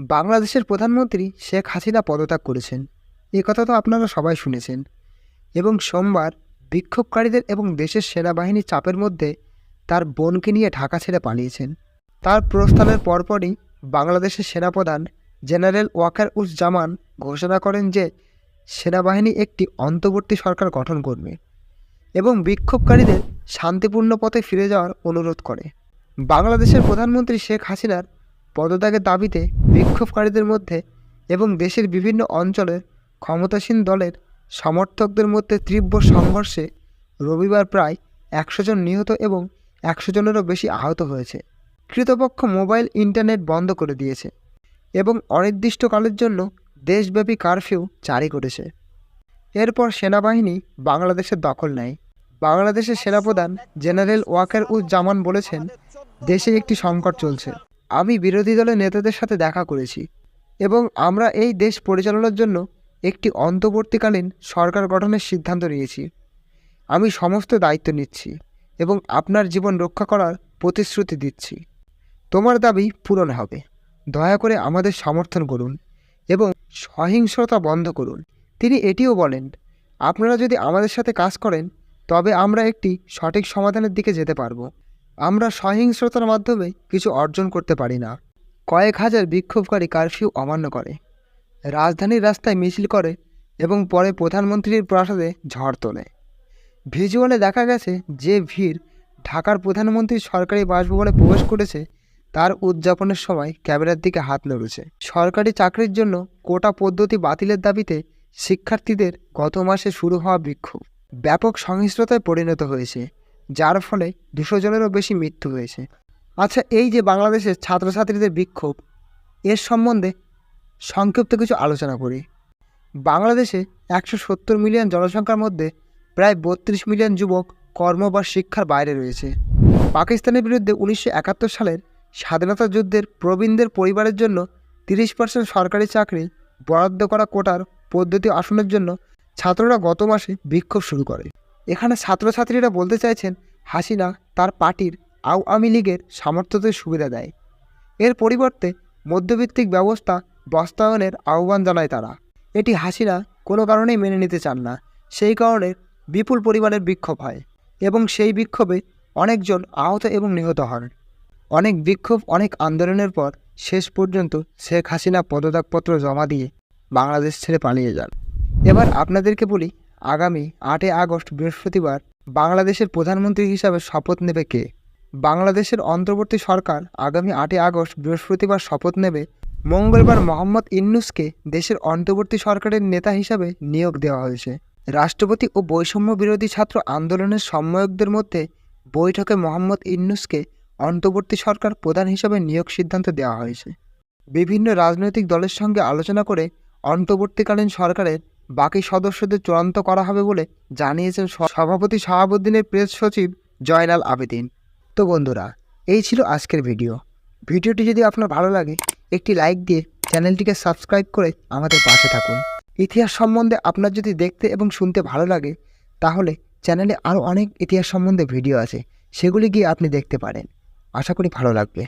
বাংলাদেশের প্রধানমন্ত্রী শেখ হাসিনা পদত্যাগ করেছেন। এ কথা তো আপনারা সবাই শুনেছেন। এবং সোমবার বিক্ষোভকারীদের এবং দেশের সেনাবাহিনীর চাপের মধ্যে তার বোনকে নিয়ে ঢাকা ছেড়ে পালিয়েছেন। তার প্রস্থানের পরপরই বাংলাদেশের সেনাপ্রধান জেনারেল ওয়াকার উস জামান ঘোষণা করেন যে সেনাবাহিনী একটি অন্তর্বর্তী সরকার গঠন করবে এবং বিক্ষোভকারীদের শান্তিপূর্ণ পথে ফিরে যাওয়ার অনুরোধ করে। বাংলাদেশের প্রধানমন্ত্রী শেখ হাসিনার পদত্যাগের দাবিতে বিক্ষোভকারীদের মধ্যে এবং দেশের বিভিন্ন অঞ্চলের ক্ষমতাসীন দলের সমর্থকদের মধ্যে তীব্র সংঘর্ষে রবিবার প্রায় একশো জন নিহত এবং একশো জনেরও বেশি আহত হয়েছে। কৃতপক্ষ মোবাইল ইন্টারনেট বন্ধ করে দিয়েছে এবং অনির্দিষ্টকালের জন্য দেশব্যাপী কারফিউ জারি করেছে। এরপর সেনাবাহিনী বাংলাদেশের দখল নেয়। বাংলাদেশের সেনাপ্রধান জেনারেল ওয়াকার উজ্জামান বলেছেন, দেশে একটি সংকট চলছে। আমি বিরোধী দলের নেতাদের সাথে দেখা করেছি এবং আমরা এই দেশ পরিচালনার জন্য একটি অন্তর্বর্তীকালীন সরকার গঠনের সিদ্ধান্ত নিয়েছি। আমি সমস্ত দায়িত্ব নিচ্ছি এবং আপনার জীবন রক্ষা করার প্রতিশ্রুতি দিচ্ছি। তোমার দাবি পূরণ হবে। দয়া করে আমাদের সমর্থন করুন এবং সহিংসতা বন্ধ করুন। তিনি এটিও বলেন, আপনারা যদি আমাদের সাথে কাজ করেন, তবে আমরা একটি সঠিক সমাধানের দিকে যেতে পারব। আমরা সহিংসতার মাধ্যমে কিছু অর্জন করতে পারি না। কয়েক হাজার বিক্ষোভকারী কারফিউ অমান্য করে। রাজধানীর রাস্তায় মিছিল করে এবং পরে প্রধানমন্ত্রীর প্রাসাদে ঝড় তোলে। ভিজুয়ালে দেখা গেছে যে ভিড় ঢাকার প্রধানমন্ত্রী সরকারি বাসভবনে প্রবেশ করেছে, তার উদযাপনের সময় ক্যামেরার দিকে হাত নড়েছে। সরকারি চাকরির জন্য কোটা পদ্ধতি বাতিলের দাবিতে শিক্ষার্থীদের গত মাসে শুরু হওয়া বিক্ষোভ। ব্যাপক সহিংসতায় পরিণত হয়েছে। যার ফলে দুশো জনেরও বেশি মৃত্যু হয়েছে। আচ্ছা এই যে বাংলাদেশের ছাত্রছাত্রীদের বিক্ষোভ, এর সম্বন্ধে সংক্ষিপ্ত কিছু আলোচনা করি। বাংলাদেশে একশো সত্তর মিলিয়ন জনসংখ্যার মধ্যে প্রায় বত্রিশ মিলিয়ন যুবক কর্ম বা শিক্ষার বাইরে রয়েছে। পাকিস্তানের বিরুদ্ধে উনিশশো একাত্তর সালের স্বাধীনতা যুদ্ধের প্রবীণদের পরিবারের জন্য তিরিশ পার্সেন্ট সরকারি চাকরি বরাদ্দ করা কোটার পদ্ধতি আসনের জন্য ছাত্ররা গত মাসে বিক্ষোভ শুরু করে। এখানে ছাত্রছাত্রীরা বলতে চাইছেন, হাসিনা তার পার্টির আওয়ামী লীগের সামর্থ্যদের সুবিধা দেয়। এর পরিবর্তে মধ্যভিত্তিক ব্যবস্থা বাস্তবায়নের আহ্বান জানায় তারা। এটি হাসিনা কোনো কারণেই মেনে নিতে চান না, সেই কারণে বিপুল পরিমাণের বিক্ষোভ হয় এবং সেই বিক্ষোভে অনেকজন আহত এবং নিহত হন। অনেক বিক্ষোভ, অনেক আন্দোলনের পর শেষ পর্যন্ত শেখ হাসিনা পদত্যাগপত্র জমা দিয়ে বাংলাদেশ ছেড়ে পালিয়ে যান। এবার আপনাদেরকে বলি আগামী আটই আগস্ট বৃহস্পতিবার বাংলাদেশের প্রধানমন্ত্রী হিসাবে শপথ নেবে কে? বাংলাদেশের অন্তর্বর্তী সরকার আগামী আটই আগস্ট বৃহস্পতিবার শপথ নেবে মঙ্গলবার মোহাম্মদ ইন্নুসকে দেশের অন্তর্বর্তী সরকারের নেতা হিসাবে নিয়োগ দেওয়া হয়েছে। রাষ্ট্রপতি ও বৈষম্য বিরোধী ছাত্র আন্দোলনের সম্মায়কদের মধ্যে বৈঠকে মোহাম্মদ ইন্নুসকে অন্তর্বর্তী সরকার প্রধান হিসাবে নিয়োগ সিদ্ধান্ত দেওয়া হয়েছে। বিভিন্ন রাজনৈতিক দলের সঙ্গে আলোচনা করে অন্তর্বর্তীকালীন সরকারের বাকি সদস্যদের চূড়ান্ত করা হবে বলে জানিয়েছেন সভাপতি শাহাবুদ্দিনের প্রেস সচিব জয়নাল আবেদিন। তো বন্ধুরা, এই ছিল আজকের ভিডিও। ভিডিওটি যদি আপনার ভালো লাগে, একটি লাইক দিয়ে চ্যানেলটিকে সাবস্ক্রাইব করে আমাদের পাশে থাকুন। ইতিহাস সম্বন্ধে আপনার যদি দেখতে এবং শুনতে ভালো লাগে, তাহলে চ্যানেলে আরও অনেক ইতিহাস সম্বন্ধে ভিডিও আছে, সেগুলি গিয়ে আপনি দেখতে পারেন। আশা করি ভালো লাগবে।